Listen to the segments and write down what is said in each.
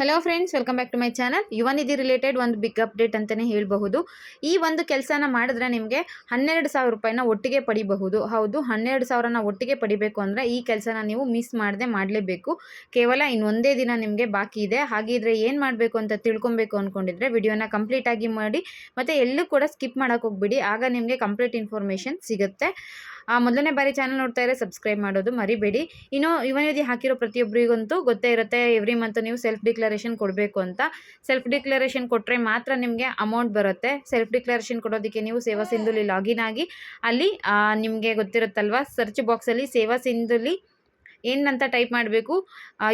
Hello friends welcome back to my channel Yuva Nidhi related ಒಂದು big update ಅಂತಲೇ ಹೇಳಬಹುದು. ಈ ಒಂದು ಕೆಲಸನ ಮಾಡಿದ್ರೆ ನಿಮಗೆ ಹನ್ನೆರಡು ಸಾವಿರ ರೂಪಾಯಿನ ಒಟ್ಟಿಗೆ ಪಡಿಬಹುದು. ಹೌದು, ಹನ್ನೆರಡು ಸಾವಿರನ ಒಟ್ಟಿಗೆ ಪಡಿಬೇಕು ಅಂದರೆ ಈ ಕೆಲಸನ ನೀವು ಮಿಸ್ ಮಾಡದೆ ಮಾಡಲೇಬೇಕು. ಕೇವಲ ಇನ್ನೊಂದೇ ದಿನ ನಿಮಗೆ ಬಾಕಿ ಇದೆ. ಹಾಗಿದ್ರೆ ಏನು ಮಾಡಬೇಕು ಅಂತ ತಿಳ್ಕೊಬೇಕು ಅಂದ್ಕೊಂಡಿದ್ರೆ ವಿಡಿಯೋನ ಕಂಪ್ಲೀಟಾಗಿ ಮಾಡಿ ಮತ್ತು ಎಲ್ಲೂ ಕೂಡ ಸ್ಕಿಪ್ ಮಾಡೋಕೆ ಹೋಗ್ಬಿಡಿ. ಆಗ ನಿಮಗೆ ಕಂಪ್ಲೀಟ್ ಇನ್ಫಾರ್ಮೇಷನ್ ಸಿಗುತ್ತೆ. ಮೊದಲನೇ ಬಾರಿ ಚಾನಲ್ ನೋಡ್ತಾ ಇದ್ರೆ ಸಬ್ಸ್ಕ್ರೈಬ್ ಮಾಡೋದು ಮರಿಬೇಡಿ. ಇನ್ನು ಯುವನಿಧಿ ಹಾಕಿರೋ ಪ್ರತಿಯೊಬ್ಬರಿಗಂತೂ ಗೊತ್ತೇ ಇರುತ್ತೆ ಎವ್ರಿ ಮಂತ್ ನೀವು ಸೆಲ್ಫ್ ಡಿಕ್ಲರೇಷನ್ ಕೊಡಬೇಕು ಅಂತ. ಸೆಲ್ಫ್ ಡಿಕ್ಲರೇಷನ್ ಕೊಟ್ಟರೆ ಮಾತ್ರ ನಿಮಗೆ ಅಮೌಂಟ್ ಬರುತ್ತೆ. ಸೆಲ್ಫ್ ಡಿಕ್ಲರೇಷನ್ ಕೊಡೋದಕ್ಕೆ ನೀವು ಸೇವಾ ಸಿಂಧುಲಿ ಲಾಗಿನ್ ಆಗಿ, ಅಲ್ಲಿ ನಿಮಗೆ ಗೊತ್ತಿರುತ್ತಲ್ವ? ಸರ್ಚ್ ಬಾಕ್ಸಲ್ಲಿ ಸೇವಾ ಸಿಂಧುಲಿ ಏನಂತ ಟೈಪ್ ಮಾಡಬೇಕು?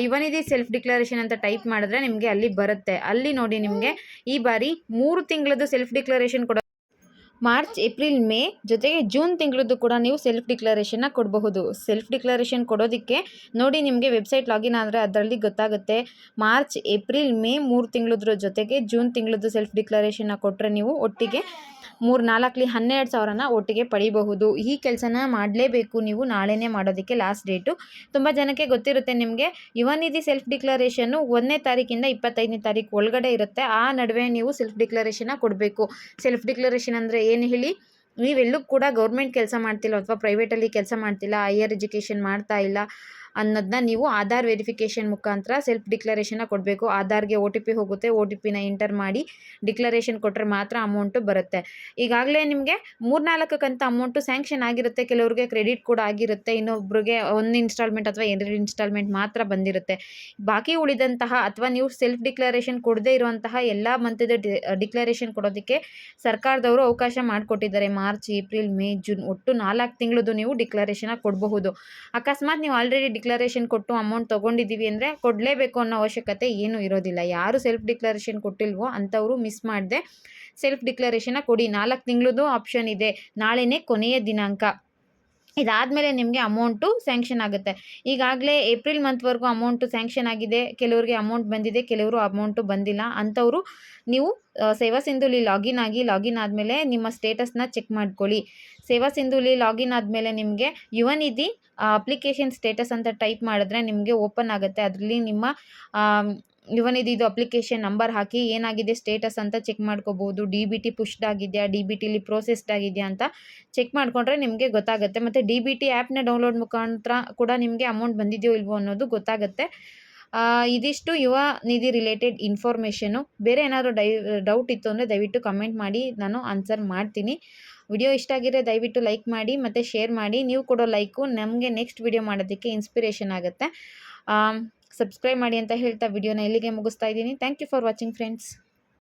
ಯುವನಿಧಿ ಸೆಲ್ಫ್ ಡಿಕ್ಲರೇಷನ್ ಅಂತ ಟೈಪ್ ಮಾಡಿದ್ರೆ ನಿಮಗೆ ಅಲ್ಲಿ ಬರುತ್ತೆ. ಅಲ್ಲಿ ನೋಡಿ ನಿಮಗೆ ಈ ಬಾರಿ ಮೂರು ತಿಂಗಳದ್ದು ಸೆಲ್ಫ್ ಡಿಕ್ಲರೇಷನ್ ಕೊಡೋ ಮಾರ್ಚ್, ಏಪ್ರಿಲ್, ಮೇ ಜೊತೆಗೆ ಜೂನ್ ತಿಂಗಳದ್ದು ಕೂಡ ನೀವು ಸೆಲ್ಫ್ ಡಿಕ್ಲರೇಷನ್ನ ಕೊಡಬಹುದು. ಸೆಲ್ಫ್ ಡಿಕ್ಲರೇಷನ್ ಕೊಡೋದಕ್ಕೆ ನೋಡಿ ನಿಮಗೆ ವೆಬ್ಸೈಟ್ ಲಾಗಿನ್ ಆದರೆ ಅದರಲ್ಲಿ ಗೊತ್ತಾಗುತ್ತೆ. ಮಾರ್ಚ್, ಏಪ್ರಿಲ್, ಮೇ ಮೂರು ತಿಂಗಳದ್ರ ಜೊತೆಗೆ ಜೂನ್ ತಿಂಗಳದ್ದು ಸೆಲ್ಫ್ ಡಿಕ್ಲರೇಷನ್ನ ಕೊಟ್ಟರೆ ನೀವು ಒಟ್ಟಿಗೆ ಮೂರು ನಾಲ್ಕಲಿ ಹನ್ನೆರಡು ಸಾವಿರನ ಒಟ್ಟಿಗೆ ಪಡಿಬಹುದು. ಈ ಕೆಲಸನ ಮಾಡಲೇಬೇಕು ನೀವು ನಾಳೆನೇ ಮಾಡೋದಕ್ಕೆ ಲಾಸ್ಟ್ ಡೇಟು ತುಂಬ ಜನಕ್ಕೆ ಗೊತ್ತಿರುತ್ತೆ ನಿಮಗೆ, ಯುವ ನಿಧಿ ಸೆಲ್ಫ್ ಡಿಕ್ಲರೇಷನ್ನು ಒಂದನೇ ತಾರೀಕಿಂದ ಇಪ್ಪತ್ತೈದನೇ ತಾರೀಕು ಒಳಗಡೆ ಇರುತ್ತೆ. ಆ ನಡುವೆ ನೀವು ಸೆಲ್ಫ್ ಡಿಕ್ಲರೇಷನ್ನ ಕೊಡಬೇಕು. ಸೆಲ್ಫ್ ಡಿಕ್ಲರೇಷನ್ ಅಂದರೆ ಏನು ಹೇಳಿ? ನೀವೆಲ್ಲೂ ಕೂಡ ಗೌರ್ಮೆಂಟ್ ಕೆಲಸ ಮಾಡ್ತಿಲ್ಲ ಅಥವಾ ಪ್ರೈವೇಟಲ್ಲಿ ಕೆಲಸ ಮಾಡ್ತಿಲ್ಲ ಹೈಯರ್ ಎಜುಕೇಷನ್ ಮಾಡ್ತಾ ಇಲ್ಲ ಅನ್ನೋದನ್ನ ನೀವು ಆಧಾರ್ ವೆರಿಫಿಕೇಷನ್ ಮುಖಾಂತರ ಸೆಲ್ಫ್ ಡಿಕ್ಲರೇಷನ್ನ ಕೊಡಬೇಕು. ಆಧಾರ್ಗೆ ಒ ಟಿ ಪಿ ಹೋಗುತ್ತೆ. ಒ ಟಿ ಪಿನ ಎಂಟರ್ ಮಾಡಿ ಡಿಕ್ಲರೇಷನ್ ಕೊಟ್ಟರೆ ಮಾತ್ರ ಅಮೌಂಟು ಬರುತ್ತೆ. ಈಗಾಗಲೇ ನಿಮಗೆ ಮೂರ್ನಾಲ್ಕು ಕಂತ ಅಮೌಂಟು ಸ್ಯಾಂಕ್ಷನ್ ಆಗಿರುತ್ತೆ. ಕೆಲವ್ರಿಗೆ ಕ್ರೆಡಿಟ್ ಕೂಡ ಆಗಿರುತ್ತೆ. ಇನ್ನೊಬ್ಬರಿಗೆ ಒಂದು ಇನ್ಸ್ಟಾಲ್ಮೆಂಟ್ ಅಥವಾ ಎರಡು ಇನ್ಸ್ಟಾಲ್ಮೆಂಟ್ ಮಾತ್ರ ಬಂದಿರುತ್ತೆ. ಬಾಕಿ ಉಳಿದಂತಹ ಅಥವಾ ನೀವು ಸೆಲ್ಫ್ ಡಿಕ್ಲರೇಷನ್ ಕೊಡದೇ ಇರುವಂತಹ ಎಲ್ಲ ಮಂತದ ಡಿಕ್ಲರೇಷನ್ ಕೊಡೋದಕ್ಕೆ ಸರ್ಕಾರದವರು ಅವಕಾಶ ಮಾಡಿಕೊಟ್ಟಿದ್ದಾರೆ. ಮಾರ್ಚ್, ಏಪ್ರಿಲ್, ಮೇ, ಜೂನ್ ಒಟ್ಟು ನಾಲ್ಕು ತಿಂಗಳದ್ದು ನೀವು ಡಿಕ್ಲರೇಷನ್ ಕೊಡಬಹುದು. ಅಕಸ್ಮಾತ್ ನೀವು ಆಲ್ರೆಡಿ ಡಿಕ್ಲರೇಷನ್ ಕೊಟ್ಟು ಅಮೌಂಟ್ ತೊಗೊಂಡಿದ್ದೀವಿ ಅಂದರೆ ಕೊಡಲೇಬೇಕು ಅನ್ನೋ ಅವಶ್ಯಕತೆ ಏನೂ ಇರೋದಿಲ್ಲ. ಯಾರು ಸೆಲ್ಫ್ ಡಿಕ್ಲರೇಷನ್ ಕೊಟ್ಟಿಲ್ವೋ ಅಂಥವರು ಮಿಸ್ ಮಾಡಿದೆ ಸೆಲ್ಫ್ ಡಿಕ್ಲರೇಷನ್ನ ಕೊಡಿ. ನಾಲ್ಕು ತಿಂಗಳದ್ದು ಆಪ್ಷನ್ ಇದೆ. ನಾಳೆನೇ ಕೊನೆಯ ದಿನಾಂಕ. ಇದಾದಮೇಲೆ ನಿಮಗೆ ಅಮೌಂಟು ಸ್ಯಾಂಕ್ಷನ್ ಆಗುತ್ತೆ. ಈಗಾಗಲೇ ಏಪ್ರಿಲ್ ಮಂತ್ವರೆಗೂ ಅಮೌಂಟು ಸ್ಯಾಂಕ್ಷನ್ ಆಗಿದೆ. ಕೆಲವರಿಗೆ ಅಮೌಂಟ್ ಬಂದಿದೆ, ಕೆಲವರು ಅಮೌಂಟು ಬಂದಿಲ್ಲ. ಅಂಥವರು ನೀವು ಸೇವಾ ಸಿಂಧುಲಿ ಲಾಗಿನ್ ಆಗಿ, ಲಾಗಿನ್ ಆದಮೇಲೆ ನಿಮ್ಮ ಸ್ಟೇಟಸ್ನ ಚೆಕ್ ಮಾಡ್ಕೊಳ್ಳಿ. ಸೇವಾ ಸಿಂಧುಲಿ ಲಾಗಿನ್ ಆದಮೇಲೆ ನಿಮಗೆ ಯುವನಿಧಿ ಅಪ್ಲಿಕೇಶನ್ ಸ್ಟೇಟಸ್ ಅಂತ ಟೈಪ್ ಮಾಡಿದ್ರೆ ನಿಮಗೆ ಓಪನ್ ಆಗುತ್ತೆ. ಅದರಲ್ಲಿ ನಿಮ್ಮ ಯುವನಿಧಿದು ಅಪ್ಲಿಕೇಶನ್ ನಂಬರ್ ಹಾಕಿ ಏನಾಗಿದೆ ಸ್ಟೇಟಸ್ ಅಂತ ಚೆಕ್ ಮಾಡ್ಕೋಬೋದು. ಡಿ ಬಿ ಟಿ ಪುಷ್ಡ್ ಆಗಿದೆಯಾ? ಡಿ ಬಿ ಟಿಲಿ ಪ್ರೋಸೆಸ್ಡ್ ಆಗಿದೆಯಾ ಅಂತ ಚೆಕ್ ಮಾಡಿಕೊಂಡ್ರೆ ನಿಮಗೆ ಗೊತ್ತಾಗುತ್ತೆ. ಮತ್ತು ಡಿ ಬಿ ಟಿ ಆ್ಯಪ್ನ ಡೌನ್ಲೋಡ್ ಮುಖಾಂತರ ಕೂಡ ನಿಮಗೆ ಅಮೌಂಟ್ ಬಂದಿದೆಯೋ ಇಲ್ವೋ ಅನ್ನೋದು ಗೊತ್ತಾಗುತ್ತೆ. ಇದಿಷ್ಟು ಯುವ ನಿಧಿ ರಿಲೇಟೆಡ್ ಇನ್ಫಾರ್ಮೇಷನು ಬೇರೆ ಏನಾದರೂ ಡೈ ಡೌಟ್ ಇತ್ತು ಅಂದರೆ ದಯವಿಟ್ಟು ಕಮೆಂಟ್ ಮಾಡಿ. ನಾನು ಆನ್ಸರ್ ಮಾಡ್ತೀನಿ. ವಿಡಿಯೋ ಇಷ್ಟ ಆಗಿದ್ರೆ ದಯವಿಟ್ಟು ಲೈಕ್ ಮಾಡಿ, ಮತ್ತು ಶೇರ್ ಮಾಡಿ. ನೀವು ಕೊಡೋ ಲೈಕು ನಮಗೆ ನೆಕ್ಸ್ಟ್ ವಿಡಿಯೋ ಮಾಡೋದಕ್ಕೆ ಇನ್ಸ್ಪಿರೇಷನ್ ಆಗುತ್ತೆ. ಸಬ್ಸ್ಕ್ರೈಬ್ ಮಾಡಿ ಅಂತ ಹೇಳ್ತಾ ವಿಡಿಯೋನ ಇಲ್ಲಿಗೆ ಮುಗಿಸ್ತಾ ಇದ್ದೀನಿ. Thank you for watching friends